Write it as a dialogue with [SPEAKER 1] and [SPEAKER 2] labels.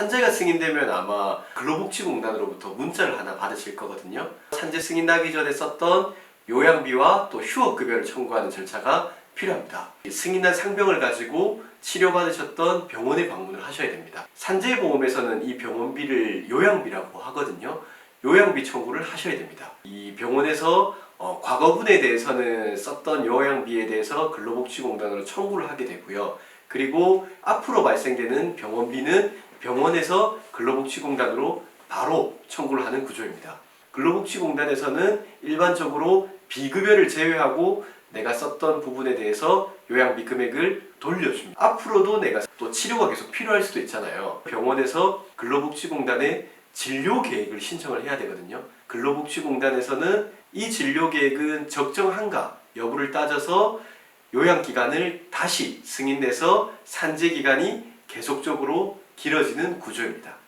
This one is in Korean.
[SPEAKER 1] 산재가 승인되면 아마 근로복지공단으로부터 문자를 하나 받으실 거거든요. 산재 승인 나기 전에 썼던 요양비와 또 휴업급여를 청구하는 절차가 필요합니다. 이 승인난 상병을 가지고 치료받으셨던 병원에 방문을 하셔야 됩니다. 산재보험에서는 이 병원비를 요양비라고 하거든요. 요양비 청구를 하셔야 됩니다. 이 병원에서 어, 과거분에 대해서는 썼던 요양비에 대해서 근로복지공단으로 청구를 하게 되고요. 그리고 앞으로 발생되는 병원비는 병원에서 근로복지공단으로 바로 청구를 하는 구조입니다. 근로복지공단에서는 일반적으로 비급여를 제외하고 내가 썼던 부분에 대해서 요양비 금액을 돌려줍니다. 앞으로도 내가 또 치료가 계속 필요할 수도 있잖아요. 병원에서 근로복지공단에 진료 계획을 신청을 해야 되거든요. 근로복지공단에서는 이 진료 계획은 적정한가 여부를 따져서 요양 기간을 다시 승인내서 산재 기간이 계속적으로 길어지는 구조입니다.